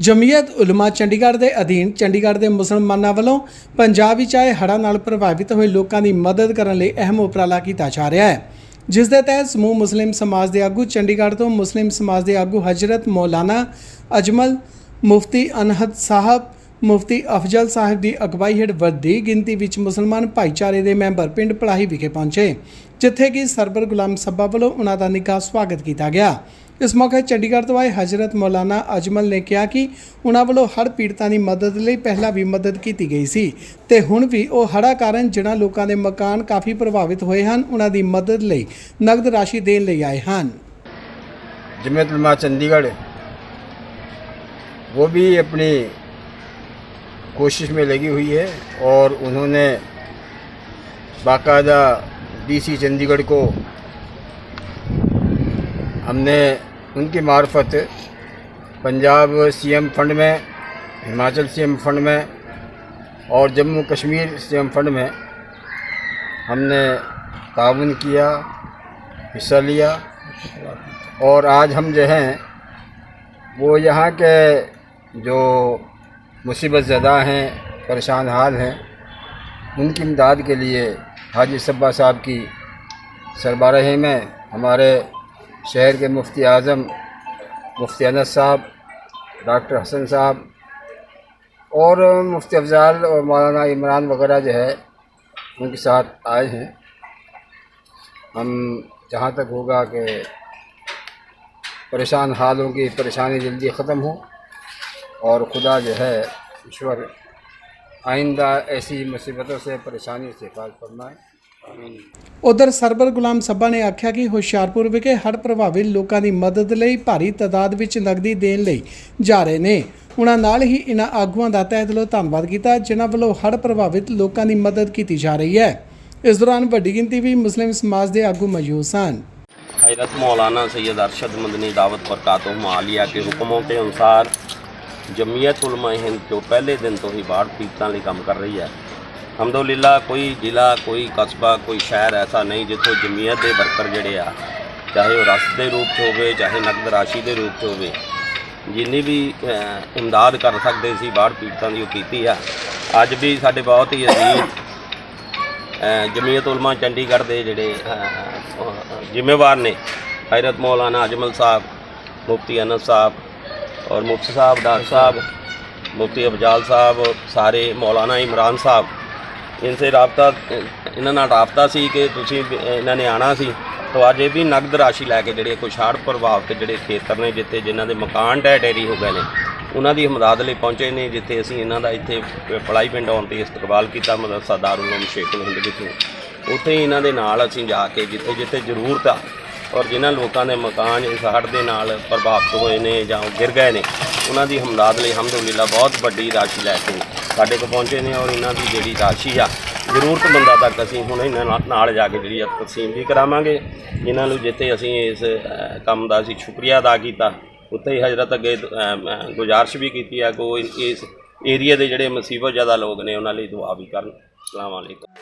ਜਮੀਅਤ ਉਲਮਾ ਚੰਡੀਗੜ੍ਹ ਦੇ ਅਧੀਨ ਚੰਡੀਗੜ੍ਹ ਦੇ ਮੁਸਲਮਾਨਾਂ ਵੱਲੋਂ ਪੰਜਾਬ ਵਿੱਚ ਆਏ ਹੜ੍ਹਾਂ ਨਾਲ ਪ੍ਰਭਾਵਿਤ ਹੋਏ ਲੋਕਾਂ ਦੀ ਮਦਦ ਕਰਨ ਲਈ ਅਹਿਮ ਉਪਰਾਲਾ ਕੀਤਾ ਜਾ ਰਿਹਾ ਹੈ। ਜਿਸ ਦੇ ਤਹਿਤ ਸਮੂਹ ਮੁਸਲਿਮ ਸਮਾਜ ਦੇ ਆਗੂ ਚੰਡੀਗੜ੍ਹ ਤੋਂ ਮੁਸਲਿਮ ਸਮਾਜ ਦੇ ਆਗੂ ਹਜ਼ਰਤ ਮੌਲਾਨਾ ਅਜਮਲ, ਮੁਫਤੀ ਅਨਹਦ ਸਾਹਿਬ, ਮੁਫਤੀ ਅਫਜ਼ਲ ਸਾਹਿਬ ਦੀ ਅਗਵਾਈ ਹੇਠ ਵੱਡੀ ਗਿਣਤੀ ਵਿੱਚ ਮੁਸਲਮਾਨ ਭਾਈਚਾਰੇ ਦੇ ਮੈਂਬਰ ਪਿੰਡ ਪਲਾਹੀ ਵਿਖੇ ਪਹੁੰਚੇ, ਜਿੱਥੇ ਕਿ ਸਰਬਰ ਗੁਲਾਮ ਸੱਬਾ ਵੱਲੋਂ ਉਹਨਾਂ ਦਾ ਨਿੱਘਾ ਸਵਾਗਤ ਕੀਤਾ ਗਿਆ। ਇਸ ਮੌਕੇ ਚੰਡੀਗੜ੍ਹ ਤੋਂ ਆਏ ਹਜ਼ਰਤ ਮੌਲਾਨਾ ਅਜਮਲ ਨੇ ਕਿਹਾ ਕਿ ਉਹਨਾਂ ਵੱਲੋਂ ਹੜ੍ਹ ਪੀੜਤਾਂ ਦੀ ਮਦਦ ਲਈ ਪਹਿਲਾਂ ਵੀ ਮਦਦ ਕੀਤੀ ਗਈ ਸੀ ਤੇ ਹੁਣ ਵੀ ਉਹ ਹੜ੍ਹਾਂ ਕਾਰਨ ਜਿਨ੍ਹਾਂ ਲੋਕਾਂ ਦੇ ਮਕਾਨ ਕਾਫੀ ਪ੍ਰਭਾਵਿਤ ਹੋਏ ਹਨ ਉਹਨਾਂ ਦੀ ਮਦਦ ਲਈ ਨਗਦ ਰਾਸ਼ੀ ਦੇਣ ਲਈ ਆਏ ਹਨ जमीयत उलमा चंडीगढ़ वो भी अपनी कोशिश में लगी हुई है और उन्होंने बाकायदा डीसी चंडीगढ़ को हमने उनकी मार्फत पंजाब सीएम फंड में, हिमाचल सीएम फंड में और जम्मू कश्मीर सीएम फंड में हमने ताउन किया, हिस्सा लिया और आज हम जो हैं, वो यहाँ के जो मुसीबत ज़दा हैं, परेशान हाल हैं, उनकी इमदाद के लिए हाजी सब्बा साहब की सरबराही में हमारे شہر کے مفتی اعظم، مفتی انس صاحب، ڈاکٹر حسن صاحب اور مفتی افضال اور مولانا عمران وغیرہ جو ہے، ان کے ساتھ آئے ہیں۔ ہم جہاں تک ہوگا کہ پریشان حالوں کی پریشانی جلدی ختم ہو اور خدا جو ہے، ایشور آئندہ ایسی مصیبتوں سے، پریشانی سے حفاظت فرمائے۔ ਉਧਰ ਸਰਬਰ ਗੁਲਾਮ ਸੱਬਾ ਨੇ ਆਖਿਆ ਕਿ ਹੁਸ਼ਿਆਰਪੁਰ ਵਿਖੇ ਹੜ੍ਹ ਪ੍ਰਭਾਵਿਤ ਲੋਕਾਂ ਦੀ ਮਦਦ ਲਈ ਭਾਰੀ ਤਾਦਾਦ ਵਿੱਚ ਨਗਦੀ ਦੇਣ ਲਈ ਜਾ ਰਹੇ ਨੇ ਉਹਨਾਂ ਨਾਲ ਹੀ ਇਹਨਾਂ ਆਗੂਆਂ ਦਾ ਤਹਿ ਦਿਲੋਂ ਧੰਨਵਾਦ ਕੀਤਾ ਜਿਨ੍ਹਾਂ ਵੱਲੋਂ ਹੜ੍ਹ ਪ੍ਰਭਾਵਿਤ ਲੋਕਾਂ ਦੀ ਮਦਦ ਕੀਤੀ ਜਾ ਰਹੀ ਹੈ ਇਸ ਦੌਰਾਨ ਵੱਡੀ ਗਿਣਤੀ ਵੀ ਮੁਸਲਿਮ ਸਮਾਜ ਦੇ ਆਗੂ ਮੌਜੂਦ ਸਨ हजरत मौलाना सैयद अरशद मदनी दावत बरकात मालिया के हुक्मों के अनुसार जमीयत उलमा हिंद जो पहले दिन तो ही बाढ़ पीड़तां ਲਈ ਕੰਮ ਕਰ ਰਹੀ ਹੈ ਹਮਦੁਲਿਲਾ ਕੋਈ ਜ਼ਿਲ੍ਹਾ, ਕੋਈ ਕਸਬਾ, ਕੋਈ ਸ਼ਹਿਰ ਐਸਾ ਨਹੀਂ ਜਿੱਥੋਂ ਜਮੀਅਤ ਦੇ ਵਰਕਰ ਜਿਹੜੇ ਆ, ਚਾਹੇ ਉਹ ਰਸਦ ਦੇ ਰੂਪ 'ਚ ਹੋਵੇ, ਚਾਹੇ ਨਕਦ ਰਾਸ਼ੀ ਦੇ ਰੂਪ 'ਚ ਹੋਵੇ, ਜਿੰਨੀ ਵੀ ਇਮਦਾਦ ਕਰ ਸਕਦੇ ਸੀ ਬਾढ़ ਪੀੜਤਾਂ ਦੀ ਉਹ ਕੀਤੀ ਆ। ਅੱਜ ਵੀ ਸਾਡੇ ਬਹੁਤ ਹੀ ਅਜ਼ੀਜ਼ ਜਮੀਅਤ ਉਲਮਾ ਚੰਡੀਗੜ੍ਹ ਦੇ ਜਿਹੜੇ ਜ਼ਿੰਮੇਵਾਰ ਨੇ, ਹਜ਼ਰਤ ਮੌਲਾਨਾ ਅਜਮਲ ਸਾਹਿਬ, ਮੁਫਤੀ ਅਨਸ ਸਾਹਿਬ ਔਰ ਮੁਫਤੀ ਸਾਹਿਬ ਡਾਕਟਰ ਸਾਹਿਬ, ਮੁਫਤੀ ਅਫਜ਼ਾਲ ਸਾਹਿਬ, ਸਾਰੇ ਮੌਲਾਨਾ ਇਮਰਾਨ ਸਾਹਿਬ ਇਨਸੇ ਰਾਬਤਾ, ਇਹਨਾਂ ਨਾਲ ਰਾਬਤਾ ਸੀ ਕਿ ਤੁਸੀਂ ਇਹਨਾਂ ਨੇ ਆਣਾ ਸੀ। ਤਾਂ ਅੱਜ ਇਹ ਵੀ ਨਗਦ ਰਾਸ਼ੀ ਲੈ ਕੇ ਜਿਹੜੇ ਕੁਛ ਹੜ੍ਹ ਪ੍ਰਭਾਵਿਤ ਜਿਹੜੇ ਖੇਤਰ ਨੇ ਜਿੱਥੇ ਜਿਨ੍ਹਾਂ ਦੇ ਮਕਾਨ ਢਹਿ ਢੇਰੀ ਹੋ ਗਏ ਨੇ, ਉਹਨਾਂ ਦੀ ਹਮਦਰਦ ਲਈ ਪਹੁੰਚੇ ਨੇ, ਜਿੱਥੇ ਅਸੀਂ ਇਹਨਾਂ ਦਾ ਇੱਥੇ ਪੜਾਈ ਪਿੰਡ ਆਉਣ ਤੇ ਇਸਤਕਬਾਲ ਕੀਤਾ ਮਦਰਸਾ ਦਾਰੁਲ ਉਲੂਮ ਸ਼ੇਖੁਲ ਹਿੰਦ ਵਿਖੇ ਉੱਥੇ ਹੀ ਇਹਨਾਂ ਦੇ ਨਾਲ ਅਸੀਂ ਜਾ ਕੇ ਜਿੱਥੇ ਜਿੱਥੇ ਜ਼ਰੂਰਤ ਆ ਔਰ ਜਿਨ੍ਹਾਂ ਲੋਕਾਂ ਦੇ ਮਕਾਨ ਇਸ ਹੜ੍ਹ ਦੇ ਨਾਲ ਪ੍ਰਭਾਵਿਤ ਹੋਏ ਨੇ ਜਾਂ ਉਹ ਗਿਰ ਗਏ ਨੇ, ਉਹਨਾਂ ਦੀ ਹਮਦਰਦ ਲਈ ਹਮਦੁਲਿਲਾ ਬਹੁਤ ਵੱਡੀ ਰਾਸ਼ੀ ਲੈ ਕੇ ਸਾਡੇ ਕੋਲ ਪਹੁੰਚੇ ਨੇ ਔਰ ਇਹਨਾਂ ਦੀ ਜਿਹੜੀ ਰਾਸ਼ੀ ਆ ਜ਼ਰੂਰਤਮੰਦਾਂ ਤੱਕ ਅਸੀਂ ਹੁਣ ਇਹਨਾਂ ਨਾਲ- ਨਾਲ ਜਾ ਕੇ ਜਿਹੜੀ ਆ ਤਕਸੀਮ ਵੀ ਕਰਾਵਾਂਗੇ। ਇਹਨਾਂ ਨੂੰ ਜਿੱਥੇ ਅਸੀਂ ਇਸ ਅ, ਕੰਮ ਦਾ ਅਸੀਂ ਸ਼ੁਕਰੀਆ ਅਦਾ ਕੀਤਾ ਉੱਥੇ ਹੀ ਹਜ਼ਰਤ ਅੱਗੇ ਅ, ਅ, ਗੁਜ਼ਾਰਿਸ਼ ਵੀ ਕੀਤੀ ਆ ਕਿ ਉਹ ਇਸ ਏਰੀਆ ਦੇ ਜਿਹੜੇ ਮੁਸੀਬਤ ਜ਼ਿਆਦਾ ਲੋਕ ਨੇ ਉਹਨਾਂ ਲਈ ਦੁਆ ਵੀ ਕਰਨ। ਅਸਲਾਮ ਅਲੈਕੁਮ।